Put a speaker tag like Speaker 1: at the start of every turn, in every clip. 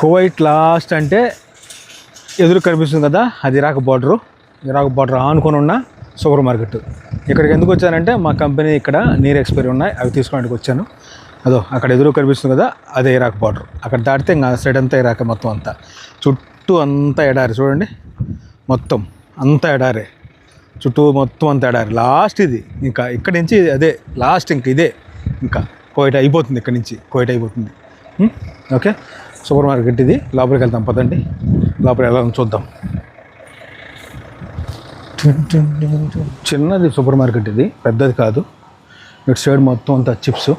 Speaker 1: Kuwait last అంటే ఎదురు కనిపిస్తుంది కదా అది ఇరాక్ బార్డరు ఇరాక్ బార్డర్ ఆనుకొని ఉన్న సూపర్ మార్కెట్. ఇక్కడికి ఎందుకు వచ్చానంటే మా కంపెనీ ఇక్కడ నీరు ఎక్స్పైరీ ఉన్నాయి అవి తీసుకోవడానికి వచ్చాను. అదో అక్కడ ఎదురు కనిపిస్తుంది కదా అదే ఇరాక్ బార్డర్ అక్కడ దాటితే ఇంకా సైడ్ అంతా ఇరాక్ మొత్తం అంతా. చుట్టూ అంతా ఎడారి చూడండి. మొత్తం అంతా ఎడారే. చుట్టూ మొత్తం అంతా ఎడారి. లాస్ట్ ఇది. ఇంకా ఇక్కడి నుంచి అదే లాస్ట్ ఇంక ఇదే. ఇంకా కోయిట్ అయిపోతుంది ఇక్కడ నుంచి కోయిట్ అయిపోతుంది. Hmm? ఓకే సూపర్ మార్కెట్ ఇది. లోపలికి వెళ్తాం పదండి. లోపల ఎలా చూద్దాం. చిన్నది సూపర్ మార్కెట్ ఇది పెద్దది కాదు. ఇటు సైడ్ మొత్తం అంతా చిప్స్.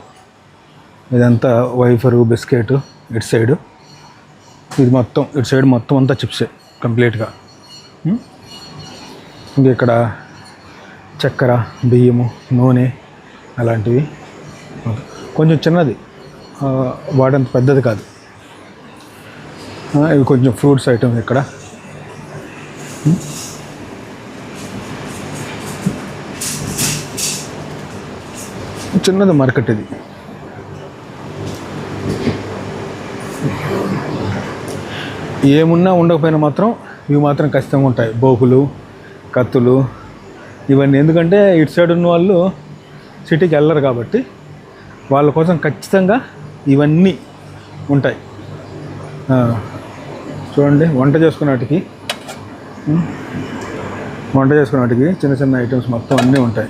Speaker 1: ఇదంతా వైఫరు బిస్కెట్ ఇటు సైడు. ఇది మొత్తం ఇటు సైడ్ మొత్తం అంతా చిప్సే కంప్లీట్గా. ఇంకా ఇక్కడ చక్కెర బియ్యము నూనె అలాంటివి. కొంచెం చిన్నది. వాడంత పెద్దది కాదు. ఇవి కొంచెం ఫ్రూట్స్ ఐటమ్స్ ఇక్కడ. చిన్నది మార్కెట్ ఇది. ఏమున్నా ఉండకపోయినా మాత్రం ఇవి మాత్రం ఖచ్చితంగా ఉంటాయి. బోకులు కత్తులు ఇవన్నీ. ఎందుకంటే ఇటు సైడ్ ఉన్న వాళ్ళు సిటీకి వెళ్ళరు కాబట్టి వాళ్ళ కోసం ఖచ్చితంగా ఇవన్నీ ఉంటాయి. చూడండి వంట చేసుకున్నట్టుకి వంట చేసుకున్నట్టుకి చిన్న చిన్న ఐటమ్స్ మొత్తం అన్నీ ఉంటాయి.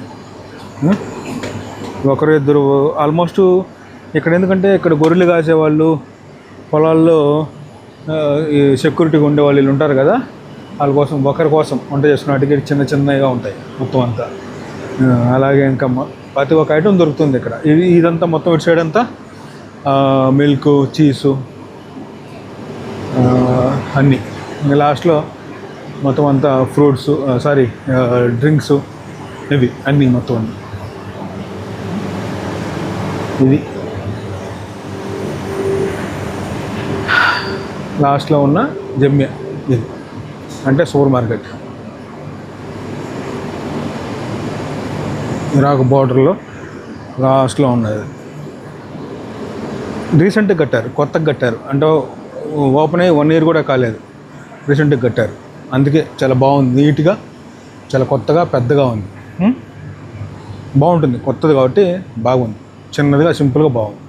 Speaker 1: ఒకరు ఇద్దరు ఆల్మోస్ట్ ఇక్కడ ఎందుకంటే ఇక్కడ గొర్రెలు కాసేవాళ్ళు పొలాల్లో ఈ సెక్యూరిటీగా ఉండే వాళ్ళు వీళ్ళు ఉంటారు కదా వాళ్ళ కోసం ఒకరి కోసం వంట చేసుకున్నట్టుగా చిన్న చిన్నగా ఉంటాయి మొత్తం అంతా. అలాగే ఇంకా ప్రతి ఒక్క ఐటమ్ దొరుకుతుంది ఇక్కడ. ఇది ఇదంతా మొత్తం ఇటు సైడ్ అంతా మిల్క్ చీజు అన్నీ. ఇంకా లాస్ట్లో మొత్తం అంతా ఫ్రూట్స్ సారీ డ్రింక్స్ ఇవి అన్నీ మొత్తం అన్నీ ఇది. లాస్ట్లో ఉన్న జమ్య ఇది. అంటే సూపర్ మార్కెట్. ఇరాక్ బార్డర్లో లాస్ట్లో ఉన్నది. రీసెంట్గా కట్టారు కొత్తగా కట్టారు. అంటే ఓపెన్ అయ్యి వన్ ఇయర్ కూడా కాలేదు. రీసెంట్గా కట్టారు. అందుకే చాలా బాగుంది. నీట్గా చాలా కొత్తగా పెద్దగా ఉంది? బాగుంటుంది. కొత్తది కాబట్టి బాగుంది. చిన్నదిగా సింపుల్గా బాగుంది.